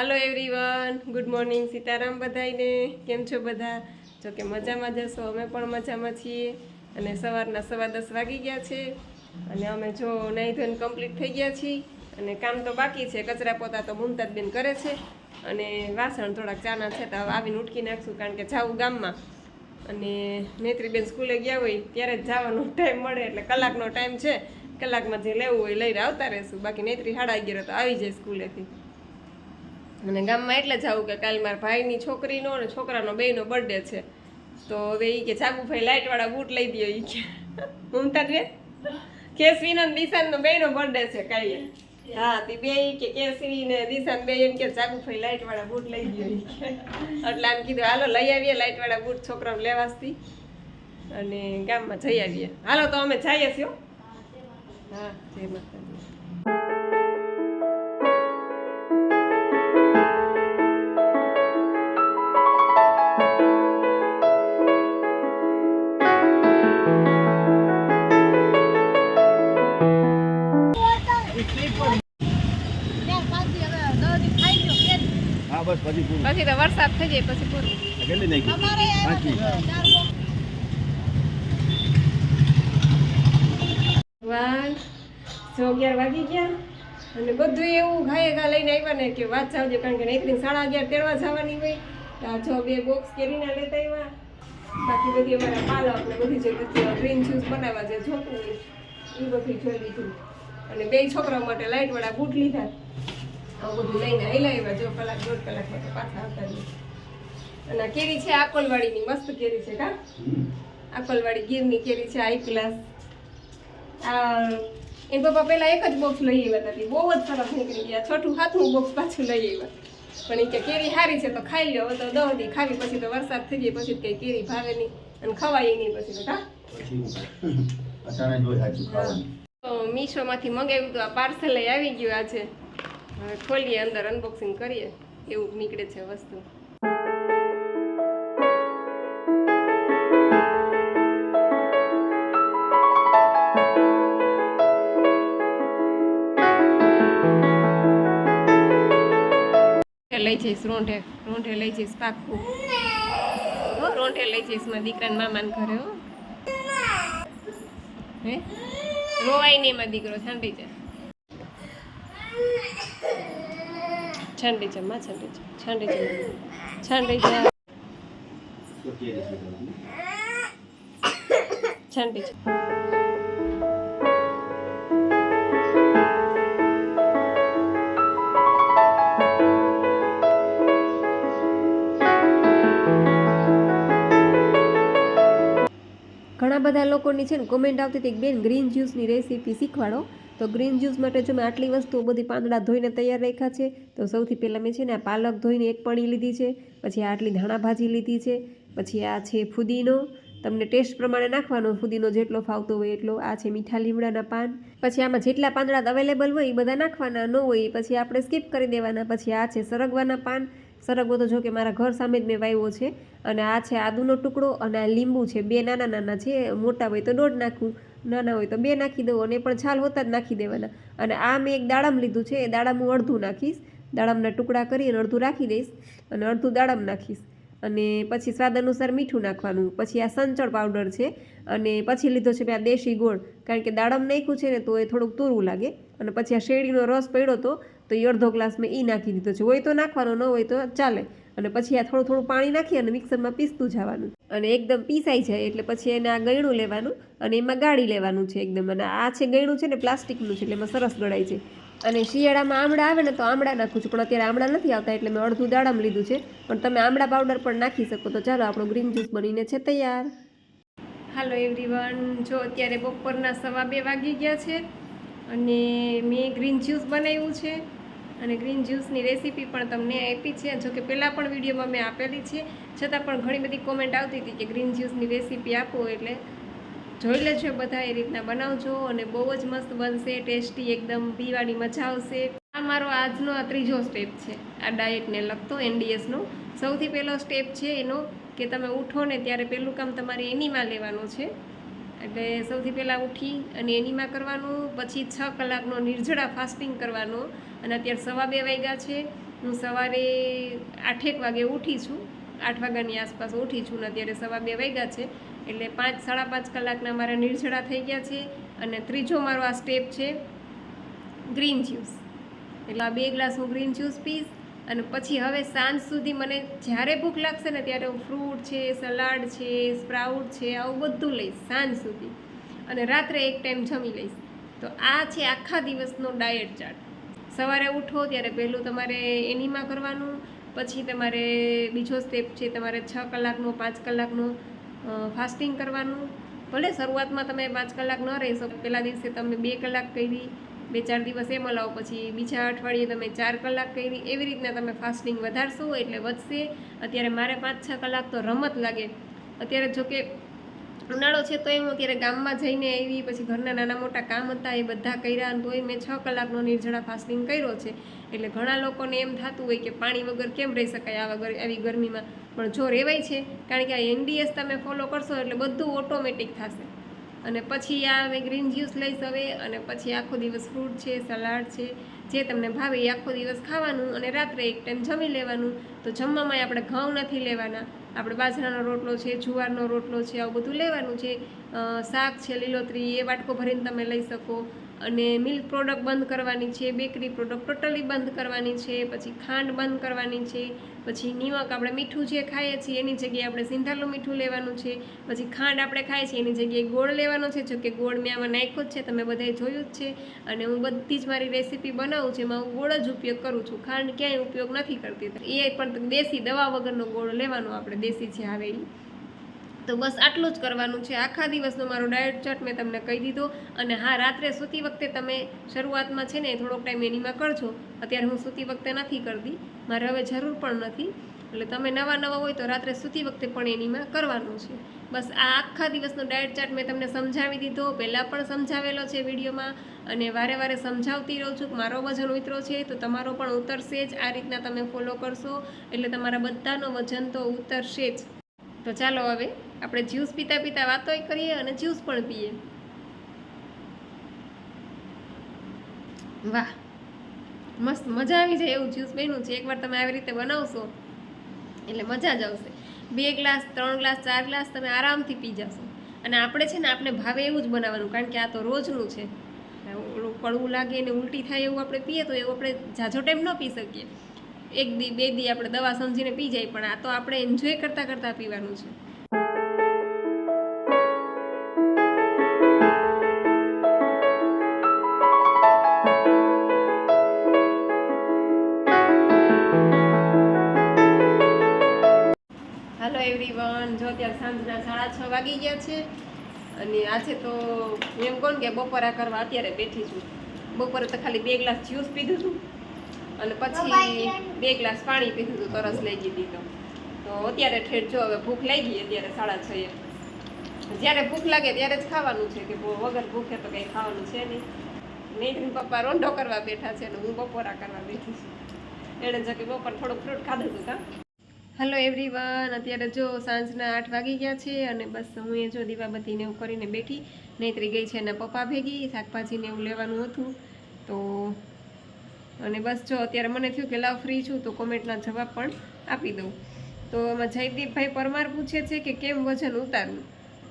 Hello everyone good morning Sitaram બધાઈને કેમ છો બધા? જો કે મજામાં જશો અમે પણ મજામાં છીએ. અને સવારના સવા દસ વાગી ગયા છે. અને અમે જો નાહી ધોઈને કમ્પ્લીટ થઈ ગયા છીએ. અને કામ તો બાકી છે. કચરા પોતા તો મુમતાજબેન કરે છે. અને વાસણ થોડાક ચાના છે તો આવીને ઉટકી નાખશું, કારણ કે જાવું ગામમાં. અને નેત્રીબેન સ્કૂલે ગયા હોય ત્યારે જ જવાનો ટાઈમ મળે. એટલે કલાકનો ટાઈમ છે. કલાકમાં જે લેવું હોય લઈને આવતા રહેશું. બાકી નેત્રી સાડા અગિયાર તો આવી જાય સ્કૂલેથી. અને ગામમાં એટલે જ આવું કે કાલ મારા ભાઈની છોકરીનો અને છોકરાનો બેયનો બર્થડે છે. તો હવે એ કે જાગુભાઈ લાઇટવાળા બૂટ લઈ દો એ કે. મમતા બે કેસવીનો ને દિશાનનો બેયનો બર્થડે છે કાલે. હા, તે બે કે કેસવી ને દિશાન બે એમ કે જાગુભાઈ લાઇટવાળા બૂટ લઈ દો એ કે. એટલે આમ કીધું, હાલો, લઈ આવીએ લાઇટવાળા બૂટ છોકરાને લેવાસથી. અને ગામમાં જઈ આવીએ. હાલો, તો અમે જઈએ છીએ હા, જય માતાજી. પછી પૂરું. પછી તો વરસાદ થઈ જાય પછી પૂરું. કેટલી નાખી. પાંચી ભગવાન સો અગિયાર વાગી ગયા. અને બધું એવું ઘાયે ઘા લઈને આવ્યા ને કે વાત જાવજો કારણ કે નૈત્રી સાડા અગિયાર તેડવા જવાની હોય. આ જો બે બોક્સ કેરીના લેતા આવ્યા. બાકી બધી અમારા પાલક ને બધી જે ગ્રીન જ્યુસ બનાવવા જે જોતું એ બધું જોઈ લીધું. અને બે છોકરાઓ માટે લાઇટવાળા બૂટ લીધા. બધું લઈને આવેલા આવ્યા જો કલાક દોઢ કલાકમાં તો પાછા આવતા રહ્યા અને કેરી છે આકોલવાડીની મસ્ત કેરી છે કા? આકોલવાડી ગીરની કેરી છે હાઈ ક્લાસ આ એન પપ્પા પહેલા એક જ બોક્સ લઈ આવ્યા હતા બહુ જ સરસ નીકળી ગયા. છઠ્ઠું હાથનું બોક્સ પાછું લઈ આવ્યા. પણ એ કે કેરી સારી છે તો ખાઈ લ્યો. તો દહ દી ખાવી પછી તો વરસાદ થઈ જાય પછી કઈ કેરી ભાવે નહીં અને ખવાય નહીં પછી તો કા? માંથી મીશોમાંથી મંગાવ્યું તો આ પાર્સલ આવી ગયું આજે. ખોલીએ, અંદર અનબોક્સિંગ કરીએ. એવું નીકળે છે વસ્તુ. લઈ જઈશ, રોંઢે. રોંઢે લઈ જઈશ પાકું હો, રોંઢે લઈ જઈશ મારા દીકરાને મામાને ઘરે, હો. હે? રોવાય નહીં એમાં દીકરો છાંડી જા. છાંડી છે, માં છાંડી છે છાંડી છે. છાંડી છે. છે. છાંડી જા ઘણા બધા લોકોની છે ને કોમેન્ટ આવતી હતી એક બેન ગ્રીન જ્યુસની રેસીપી શીખવાડો. તો ગ્રીન જ્યુસ માટે જો મેં આટલી વસ્તુઓ બધી પાંદડા ધોઈને તૈયાર રાખ્યા છે, તો સૌથી પહેલાં મેં છે ને આ પાલક ધોઈને એક પણી લીધી છે, પછી આટલી ધાણા ભાજી લીધી છે, પછી આ છે ફુદીનો. તમને ટેસ્ટ પ્રમાણે નાખવાનો, ફુદીનો જેટલો ફાવતો હોય એટલો. આ છે મીઠા લીમડાના પાન. પછી આમાં જેટલા પાંદડા અવેલેબલ હોય એ બધા નાખવાના, ન હોય પછી આપણે સ્કીપ કરી દેવાના. પછી આ છે સરગવાના પાન. સરગવો તો જો કે મારા ઘર સામે જ મેં વાવ્યો છે. અને આ છે આદુનો ટુકડો અને આ લીંબુ છે, બે નાના નાના છે, મોટા હોય તો દોઢ નાખું. નાના હોય તો બે નાખી દઉં અને એ પણ છાલ હોતા જ નાખી દેવાના. અને આ મેં એક દાડમ લીધું છે, એ દાડમ હું અડધું નાખીશ. દાડમના ટુકડા કરી અને અડધું રાખી દઈશ અને અડધું દાડમ નાખીશ. અને પછી સ્વાદ અનુસાર મીઠું નાખવાનું. પછી આ સંચળ પાવડર છે અને પછી લીધો છે આ દેશી ગોળ. કારણ કે દાડમ નાખ્યું છે ને તો એ થોડુંક તૂરવું લાગે. અને પછી આ શેરડીનો રસ પડ્યો તો તો એ અડધો ગ્લાસ મેં એ નાખી દીધો છે. હોય તો નાખવાનો, ન હોય તો ચાલે. અને પછી આ થોડું થોડું પાણી નાખી અને મિક્સરમાં પીસતું જવાનું. અને એકદમ પીસાઈ જાય એટલે પછી એને આ ગળ્યું લેવાનું અને એમાં ગાળી લેવાનું છે એકદમ. અને આ છે ગળ્યું છે ને પ્લાસ્ટિકનું છે એટલે એમાં સરસ ગળાય છે. અને શિયાળામાં આમળા આવે ને તો આમળા નાખું છું, પણ અત્યારે આમળા નથી આવતા એટલે મેં અડધું દાડમ લીધું છે. પણ તમે આમળા પાવડર પણ નાખી શકો તો ચાલો આપણો ગ્રીન જ્યુસ બનીને છે તૈયાર. હાલો એવરીવન જો અત્યારે બપોરના સવા બે વાગી ગયા છે અને મેં ગ્રીન જ્યુસ બનાવ્યું છે. અને ગ્રીન જ્યુસની રેસીપી પણ તમને આપી છે. જો કે પહેલાં પણ વિડીયોમાં મેં આપેલી છે. છતાં પણ ઘણી બધી કોમેન્ટ આવતી હતી કે ગ્રીન જ્યુસની રેસીપી આપો એટલે જોઈ લેજો બધા એ રીતના બનાવજો અને બહુ જ મસ્ત બનશે, ટેસ્ટી એકદમ પીવાની મજા આવશે. આ મારો આજનો આ ત્રીજો સ્ટેપ છે. આ ડાયટને લગતો એનડીએસનો સૌથી પહેલો સ્ટેપ છે એનો કે તમે ઉઠો ને ત્યારે પહેલું કામ તમારે એનીમાં લેવાનું છે. એટલે સૌથી પહેલાં ઉઠી અને એનીમાં કરવાનું, પછી છ કલાકનો નિર્જળા ફાસ્ટિંગ કરવાનું અને અત્યારે સવા બે વાગ્યા છે. હું સવારે આઠેક વાગે ઉઠી છું. આઠ વાગ્યાની આસપાસ ઉઠી છું ને અત્યારે સવા બે વાગ્યા છે. એટલે પાંચ, સાડા પાંચ કલાકના મારા નિર્જળા થઈ ગયા છે અને ત્રીજો મારો આ સ્ટેપ છે ગ્રીન જ્યુસ એટલે આ બે ગ્લાસ હું ગ્રીન જ્યુસ પીશ અને પછી હવે સાંજ સુધી મને જ્યારે ભૂખ લાગશે ને ત્યારે હું ફ્રૂટ છે સલાડ છે સ્પ્રાઉટ છે, આવું બધું લઈશ સાંજ સુધી. અને રાત્રે એક ટાઈમ જમી લઈશ. તો આ છે આખા દિવસનો ડાયટ ચાર્ટ સવારે ઉઠો, ત્યારે પહેલું તમારે એનીમાં કરવાનું, પછી તમારે બીજો સ્ટેપ છે તમારે છ કલાકનો, પાંચ કલાકનો ફાસ્ટિંગ કરવાનું. ભલે શરૂઆતમાં તમે પાંચ કલાક ન રહેશો પહેલા દિવસે તમે બે કલાક કરી, બે ચાર દિવસ એમ હલાવો પછી બીજા અઠવાડિયે તમે ચાર કલાક કરી, એવી રીતના તમે ફાસ્ટિંગ વધારશો એટલે વધશે. અત્યારે મારે પાંચ છ કલાક તો રમત લાગે. અત્યારે જો કે ઉનાળો છે તો હું અત્યારે ગામમાં જઈને આવી, પછી ઘરના નાના મોટા કામ હતા, એ બધા કર્યા અને તોય મેં છ કલાકનો નિર્જળા ફાસ્ટિંગ કર્યો છે. એટલે ઘણા લોકોને એમ થતું હોય કે પાણી વગર કેમ રહી શકાય આવા આવી ગરમીમાં. પણ જો રેવાય છે, કારણ કે આ એનડીએસ તમે ફોલો કરશો એટલે બધું ઓટોમેટિક થશે. અને પછી આ હવે ગ્રીન જ્યુસ લઈશ હવે, અને પછી આખો દિવસ ફ્રૂટ છે સલાડ છે, જે તમને ભાવે એ આખો દિવસ ખાવાનું અને રાત્રે એક ટાઈમ જમી લેવાનું. તો જમવામાં આપણે ઘઉં નથી લેવાના. આપણે બાજરાનો રોટલો છે, જુવારનો રોટલો છે, આવું બધું લેવાનું છે. શાક છે, લીલોતરી, એ વાટકો ભરીને તમે લઈ શકો. અને મિલ્ક પ્રોડક્ટ બંધ કરવાની છે, બેકરી પ્રોડક્ટ ટોટલી બંધ કરવાની છે, પછી ખાંડ બંધ કરવાની છે, પછી નિમક આપણે મીઠું જે ખાઈએ છીએ એની જગ્યાએ આપણે સિંધાલું મીઠું લેવાનું છે, પછી ખાંડ આપણે ખાઈએ છીએ એની જગ્યાએ ગોળ લેવાનો છે જો કે ગોળ મેં આમાં નાખ્યો જ છે, તમે બધાએ જોયું જ છે, અને હું બધી જ મારી રેસીપી બનાવું છું, એમાં હું ગોળ જ ઉપયોગ કરું છું, ખાંડ ક્યાંય ઉપયોગ નથી કરતી એ પણ દેશી દવા વગરનો ગોળ લેવાનો આપણે દેશી જે આવે ઈ. તો બસ આટલું જ કરવાનું છે. આખા દિવસનો મારો ડાયટ ચાર્ટ મેં તમને કહી દીધો અને હા, રાત્રે સૂતી વખતે તમે શરૂઆતમાં છે ને થોડોક ટાઈમ એનીમાં કરજો. અત્યારે હું સૂતી વખતે નથી કરતી. મારે હવે જરૂર પણ નથી. એટલે તમે નવા નવા હોય તો રાત્રે સૂતી વખતે પણ એનીમાં કરવાનું છે. બસ આ આખા દિવસનો ડાયટ ચાર્ટ મેં તમને સમજાવી દીધો. પહેલાં પણ સમજાવેલો છે વિડીયોમાં અને વારે વારે સમજાવતી રહું છું કે મારો વજન ઉતરો છે તો તમારો પણ ઉતરશે જ. આ રીતના તમે ફોલો કરશો. એટલે તમારા બધાનો વજન તો ઉતરશે જ. તો ચાલો હવે આપણે જ્યુસ પીતા પીતા વાતોય કરીએ અને જ્યુસ પણ પીએ. વાહ, મસ્ત મજા આવી જાય એવું જ્યુસ બન્યું છે. એકવાર તમે આવી રીતે બનાવશો, એટલે મજા જ આવશે. બે ગ્લાસ, ત્રણ ગ્લાસ, ચાર ગ્લાસ તમે આરામથી પી જશો. અને આપણે છે ને આપણે ભાવે એવું જ બનાવવાનું, કારણ કે આ તો રોજનું છે. કડવું લાગે ને ઉલટી થાય એવું આપણે પીએ તો એવું આપણે ઝાઝો ટાઈમ ન પી શકીએ. એક દી, બે દી આપણે દવા સમજીને પી જાય, પણ આ તો આપણે એન્જોય કરતાં કરતાં પીવાનું છે. એવરીવન જો અત્યારે સાંજના સાડા છ વાગી ગયા છે અને આજે તો એમ કોણ કે બપોરા કરવા અત્યારે બેઠી છું. બપોરે તો ખાલી બે ગ્લાસ જ્યુસ પીધું હતું અને પછી બે ગ્લાસ પાણી પીધું હતું તરસ લઈ ગઈ હતી તો. અત્યારે ઠેઠ જો હવે ભૂખ લાગી અત્યારે સાડા છ એ. જ્યારે ભૂખ લાગે ત્યારે જ ખાવાનું છે કે વગર ભૂખે તો કંઈ ખાવાનું છે નહીં. નહીં પપ્પા રોંઢો કરવા બેઠા છે અને હું બપોરા કરવા બેઠી છું. એણે જો કે બપોર થોડુંક ફ્રૂટ ખાધું હતું કાં હેલો એવરીવન અત્યારે જો સાંજના આઠ વાગી ગયા છે અને બસ હું એ જો દીવાબત્તીને એવું કરીને બેઠી, નહીતરી ગઈ છે એના પપ્પા ભેગી, શાકભાજીને એવું લેવાનું હતું. તો અને બસ જો અત્યારે મને થયું કે લાવ ફ્રી છું, તો કોમેન્ટના જવાબ પણ આપી દઉં. તો એમાં જયદીપભાઈ પરમાર પૂછે છે કે કેમ વજન ઉતારવું?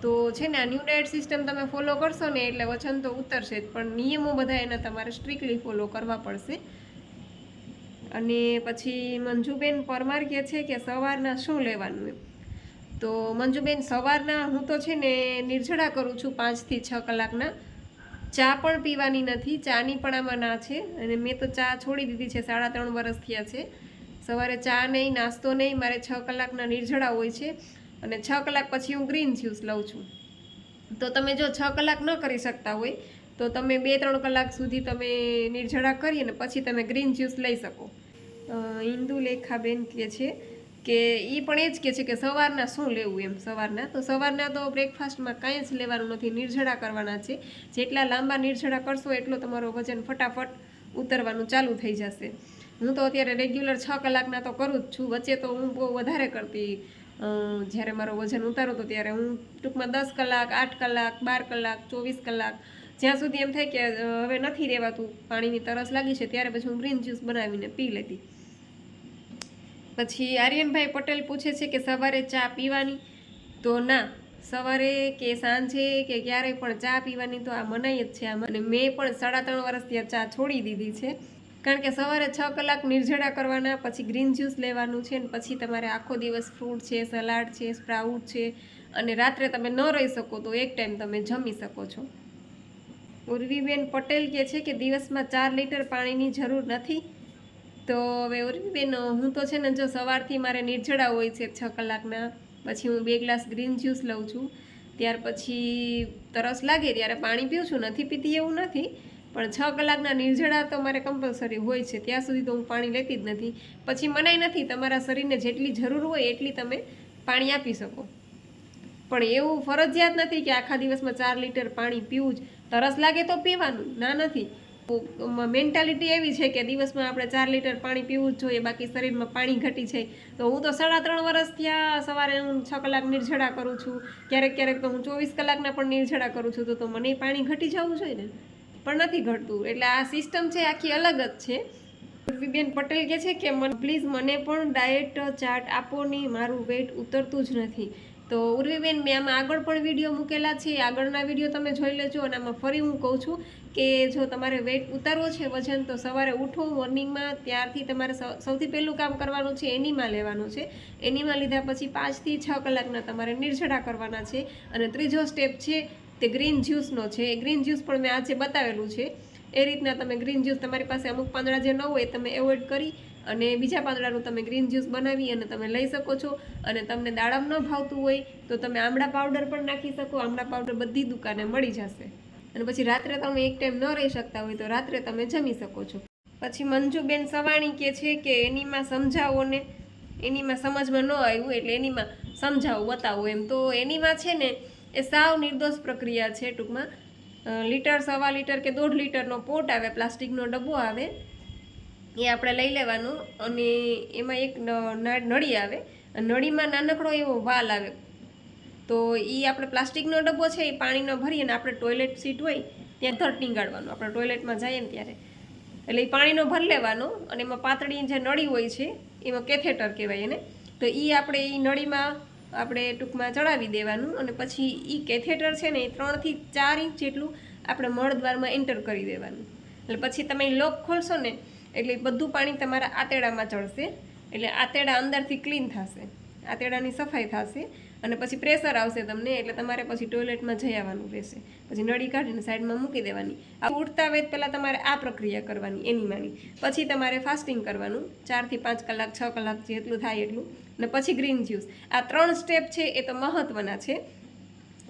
તો છે ને આ ન્યૂ ડાયટ સિસ્ટમ તમે ફોલો કરશો ને એટલે વજન તો ઉતરશે જ, પણ નિયમો બધા એના તમારે સ્ટ્રિક્ટલી ફોલો કરવા પડશે. અને પછી મંજુબેન પરમાર કહે છે કે સવારના શું લેવાનું એમ? તો મંજુબેન સવારના હું તો છે ને નિર્જળા કરું છું પાંચથી છ કલાકના. ચા પણ પીવાની નથી, ચાની પણ આમાં ના છે અને મેં તો ચા છોડી દીધી છે, સાડા ત્રણ વર્ષ થયા છે. સવારે ચા નહીં, નાસ્તો નહીં, મારે છ કલાકના નિર્જળા હોય છે અને છ કલાક પછી હું ગ્રીન જ્યુસ લઉં છું. તો તમે જો છ કલાક ન કરી શકતા હોય તો તમે બે ત્રણ કલાક સુધી તમે નિર્જળા કરી અને પછી તમે ગ્રીન જ્યુસ લઈ શકો. અ, ઇન્દુલેખાબેન કહે છે કે એ પણ એ જ કહે છે કે સવારના શું લેવું એમ સવારના? તો સવારના તો બ્રેકફાસ્ટમાં કાંઈ જ લેવાનું નથી નિર્જળા કરવાના છે. જેટલા લાંબા નિર્જળા કરશો એટલો તમારો વજન ફટાફટ ઉતરવાનું ચાલુ થઈ જશે. હું તો અત્યારે રેગ્યુલર છ કલાકના તો કરું જ છું. વચ્ચે તો હું બહુ વધારે કરતી જ્યારે મારો વજન ઉતારો તો ત્યારે હું ટૂંકમાં દસ કલાક આઠ કલાક બાર કલાક ચોવીસ કલાક જ્યાં સુધી એમ થાય કે હવે નથી રહેવાતું પાણીની તરસ લાગી છે, ત્યારે પછી હું ગ્રીન જ્યુસ બનાવીને પી લેતી. પછી આર્યનભાઈ પટેલ પૂછે છે કે સવારે ચા પીવાની? તો ના, સવારે કે સાંજે કે ક્યારેય પણ ચા પીવાની તો આ મનાઈ જ છે આમાં. અને મેં પણ સાડા ત્રણ વર્ષથી આ ચા છોડી દીધી છે. કારણ કે સવારે છ કલાક નિર્જળા કરવાના, પછી ગ્રીન જ્યુસ લેવાનું છે ને પછી તમારે આખો દિવસ ફ્રૂટ છે સલાડ છે સ્પ્રાઉટ છે, અને રાત્રે તમે ન રહી શકો તો એક ટાઈમ તમે જમી શકો છો. ઉર્વીબેન પટેલ કહે છે કે દિવસમાં ચાર લીટર પાણીની જરૂર નથી. તો હવે ઉર્વીબેન, હું તો છે ને જો સવારથી મારે નિર્જળા હોય છે છ કલાકના, પછી હું બે ગ્લાસ ગ્રીન જ્યુસ લઉં છું. ત્યાર પછી તરસ લાગે ત્યારે પાણી પીઉં છું, નથી પીતી એવું નથી. પણ છ કલાકના નિર્જળા તો મારે કમ્પલસરી હોય છે, ત્યાં સુધી તો હું પાણી લેતી જ નથી. પછી મનાય નથી, તમારા શરીરને જેટલી જરૂર હોય એટલી તમે પાણી આપી શકો. પણ એવું ફરજિયાત નથી કે આખા દિવસમાં ચાર લીટર પાણી પીવું જ. તરસ લાગે તો પીવાનું, ના નથી. મેન્ટાલિટી એવી છે કે દિવસમાં આપણે ચાર લીટર પાણી પીવું જ જોઈએ, બાકી શરીરમાં પાણી ઘટી જાય. તો હું તો સાડા ત્રણ વર્ષ ત્યાં સવારે હું છ કલાક નિર્જળા કરું છું, ક્યારેક ક્યારેક તો હું ચોવીસ કલાકના પણ નિર્જળા કરું છું, તો મને પાણી ઘટી જવું જોઈએ ને? પણ નથી ઘટતું. એટલે આ સિસ્ટમ છે આખી અલગ જ છે. બેન પટેલ કહે છે કે પ્લીઝ મને પણ ડાયટ ચાર્ટ આપો ને, મારું વેટ ઉતરતું જ નથી. તો ઉર્વીબેન, મેં આમાં આગળ પણ વીડિયો મૂકેલા છે. આગળના વીડિયો તમે જોઈ લેજો અને આમાં ફરી હું કહું છું કે જો તમારે વેટ ઉતારવો છે વજન, તો સવારે ઉઠો મોર્નિંગમાં ત્યારથી તમારે સૌથી પહેલું કામ કરવાનું છે એનીમાં લેવાનું છે. એનીમાં લીધા પછી પાંચથી છ કલાકના તમારે નિર્જળા કરવાના છે. અને ત્રીજો સ્ટેપ છે તે ગ્રીન જ્યુસનો છે. એ ગ્રીન જ્યુસ પણ મેં આજે બતાવેલું છે. એ રીતના તમે ગ્રીન જ્યુસ તમારી પાસે અમુક પાંદડા જે ન હોય તમે એવોઇડ કરી અને બીજા પાંદડાનું તમે ગ્રીન જ્યુસ બનાવી અને તમે લઈ શકો છો. અને તમને દાડમ ન ભાવતું હોય તો તમે આમળા પાવડર પણ નાખી શકો. આમળા પાવડર બધી દુકાને મળી જશે. અને પછી રાત્રે તમે એક ટાઈમ ન રહી શકતા હોય તો રાત્રે તમે જમી શકો છો. પછી મંજુબેન સવાણી કે છે કે એનીમાં સમજાવો ને. એનીમાં સમજમાં ન આવ્યું એટલે એનીમાં સમજાવો, બતાવો એમ. તો એનીમાં છે ને, એ સાવ નિર્દોષ પ્રક્રિયા છે ટૂંકમાં. લીટર, સવા લીટર કે દોઢ લીટરનો પોટ આવે, પ્લાસ્ટિકનો ડબ્બો આવે. એ આપણે લઈ લેવાનું અને એમાં એક નળી આવે. નળીમાં નાનકડો એવો વાલ આવે. તો એ આપણે પ્લાસ્ટિકનો ડબ્બો છે એ પાણીનો ભરી અને આપણે ટોયલેટ સીટ હોય ત્યાં ધર ટીંગાડવાનું. આપણે ટોયલેટમાં જઈએ ને ત્યારે. એટલે એ પાણીનો ભર લેવાનો અને એમાં પાતળી જે નળી હોય છે, એમાં કેથેટર કહેવાય એને. તો એ આપણે એ નળીમાં આપણે ટૂંકમાં ચડાવી દેવાનું અને પછી એ કેથેટર છે ને એ ત્રણથી ચાર ઇંચ જેટલું આપણે મળદ્વારમાં એન્ટર કરી દેવાનું. એટલે પછી તમે લોક ખોલશો ને એટલે બધું પાણી તમારા આતેડામાં ચડશે. એટલે આતેડા અંદરથી ક્લીન થશે. આતેડાની સફાઈ થશે અને પછી પ્રેશર આવશે તમને, એટલે તમારે પછી ટોયલેટમાં જઈ આવવાનું રહેશે. પછી નળી કાઢીને સાઈડમાં મૂકી દેવાની. આ ઉઠતા વેત પહેલાં તમારે આ પ્રક્રિયા કરવાની, એની માની પછી તમારે ફાસ્ટિંગ કરવાનું ચારથી પાંચ કલાક, છ કલાક જેટલું થાય એટલું. અને પછી ગ્રીન જ્યુસ આ ત્રણ સ્ટેપ છે, એ તો મહત્ત્વના છે.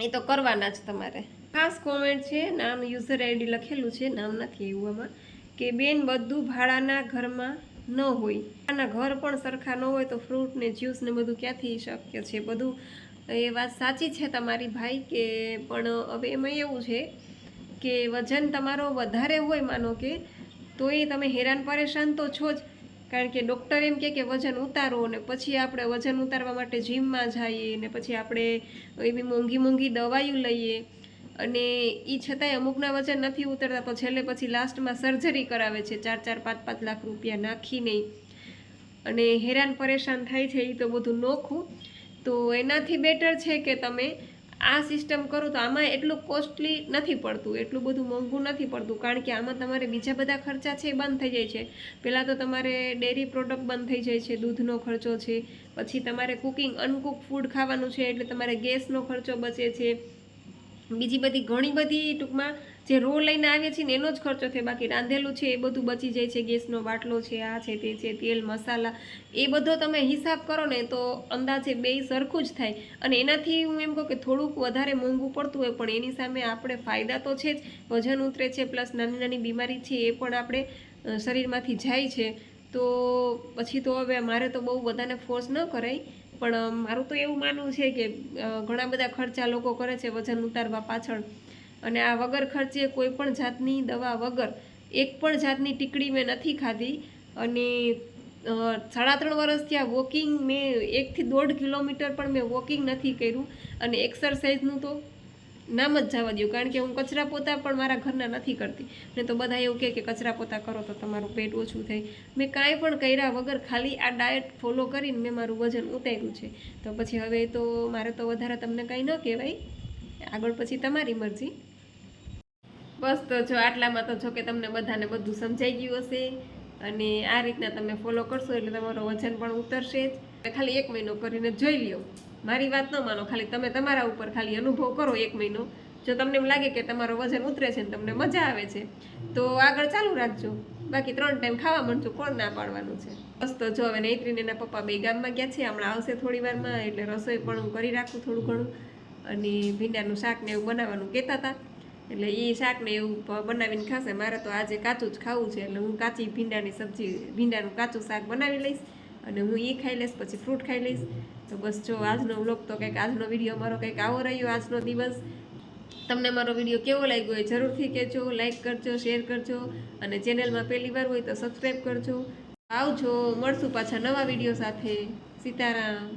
એ તો કરવાના જ તમારે. ખાસ કોમેન્ટ છે, નામ યુઝર આઈડી લખેલું છે, નામ નથી એવું આમાં. કે બેન, બધું ભાડાના ઘરમાં ન હોય. ભાડાના ઘર પણ સરખા ન હોય તો ફ્રૂટ ને જ્યુસ ને બધું ક્યાંથી શક્ય છે? બધું એ વાત સાચી છે તમારી ભાઈ કે, પણ હવે એમાં એવું છે કે વજન તમારો વધારે હોય માનો કે તો એ તમે હેરાન પરેશાન તો છો જ. કારણ કે ડૉક્ટર એમ કે વજન ઉતારો ને પછી આપણે વજન ઉતારવા માટે જીમમાં જઈએ ને પછી આપણે એવી મોંઘી મોંઘી દવાઈઓ લઈએ. અને એ છતાંય અમુકના વજન નથી ઉતરતા તો છેલ્લે પછી લાસ્ટમાં સર્જરી કરાવે છે. ચાર ચાર, પાંચ પાંચ લાખ રૂપિયા નાખીને અને હેરાન પરેશાન થાય છે એ તો બધું નોખું. તો એનાથી બેટર છે કે તમે આ સિસ્ટમ કરો તો આમાં એટલું કોસ્ટલી નથી પડતું, એટલું બધું મોંઘું નથી પડતું. કારણ કે આમાં તમારે બીજા બધા ખર્ચા છે એ બંધ થઈ જાય છે. પહેલાં તો તમારે ડેરી પ્રોડક્ટ બંધ થઈ જાય છે, દૂધનો ખર્ચો છે, પછી તમારે કુકિંગ અનકુક ફૂડ ખાવાનું છે, એટલે તમારે ગેસનો ખર્ચો બચે છે. બીજી બધી ઘણી બધી ટૂંકમાં જે રો લઈને આવીએ છીએ ને એનો જ ખર્ચો થાય. બાકી રાંધેલું છે એ બધું બચી જાય છે, ગેસનો બાટલો છે, આ છે, તે છે, તેલ, મસાલા, એ બધો તમે હિસાબ કરો ને તો અંદાજે બે સરખું જ થાય. અને એનાથી હું એમ કહું કે થોડુંક વધારે મોંઘું પડતું હોય પણ એની સામે આપણે ફાયદા તો છે જ. વજન ઉતરે છે, પ્લસ નાની નાની બીમારી છે એ પણ આપણે શરીરમાંથી જાય છે. તો પછી તો હવે મારે તો બહુ બધાને ફોર્સ ન કરાય. પણ મારું તો એવું માનવું છે કે ઘણા બધા ખર્ચા લોકો કરે છે વજન ઉતારવા પાછળ. અને આ વગર ખર્ચે કોઈ પણ જાતની દવા વગર એક પણ જાતની ટીકડી મેં નથી ખાધી. અને સાડા ત્રણ વર્ષથી આ વોકિંગ મેં એકથી દોઢ કિલોમીટર પણ મેં વોકિંગ નથી કર્યું. અને એક્સરસાઇઝનું તો નામ જ જવા દઉં કારણ કે હું કચરા પોતા પણ મારા ઘરના નથી કરતી. ને તો બધા એવું કહે કે કચરા પોતા કરો તો તમારું પેટ ઓછું થાય. મેં કાંઈ પણ કર્યા વગર ખાલી આ ડાયટ ફોલો કરીને મેં મારું વજન ઉતાર્યું છે. તો પછી હવે તો મારે તો વધારે તમને કાંઈ ન કહેવાય. આગળ પછી તમારી મરજી. બસ તો જો આટલામાં તો જો કે તમને બધાને બધું સમજાઈ ગયું હશે. અને આ રીતના તમે ફોલો કરશો એટલે તમારું વજન પણ ઉતરશે જ. ખાલી એક મહિનો કરીને જોઈ લ્યો. મારી વાત ન માનો, ખાલી તમે તમારા ઉપર ખાલી અનુભવ કરો એક મહિનો. જો તમને એમ લાગે કે તમારો વજન ઉતરે છે ને તમને મજા આવે છે, તો આગળ ચાલુ રાખજો. બાકી ત્રણ ટાઈમ ખાવા મળજો કોણ ના પાડવાનું છે? બસ તો જો હવે નૈત્રીને એના પપ્પા બે ગામમાં ગયા છે, હમણાં આવશે થોડી વારમાં, એટલે રસોઈ પણ હું કરી રાખું થોડું ઘણું. અને ભીંડાનું શાક ને એવું બનાવવાનું કહેતા હતા. એટલે એ શાક ને એવું બનાવીને ખાશે, મારે તો આજે કાચું જ ખાવું છે, એટલે હું કાચી ભીંડાની સબ્જી, ભીંડાનું કાચું શાક બનાવી લઈશ. અને હું એ ખાઈ લઈશ, પછી ફ્રૂટ ખાઈ લઈશ. તો બસ જો આજનો વ્લોગ તો કંઈક આજનો વીડિયો મારો કંઈક આવો રહ્યો આજનો દિવસ. તમને મારો વીડિયો કેવો લાગ્યો એ જરૂરથી કહેજો લાઈક કરજો શેર કરજો. અને ચેનલમાં પહેલી વાર હોય તો સબસ્ક્રાઈબ કરજો. આવજો, મળશું પાછા નવા વીડિયો સાથે. સીતારામ.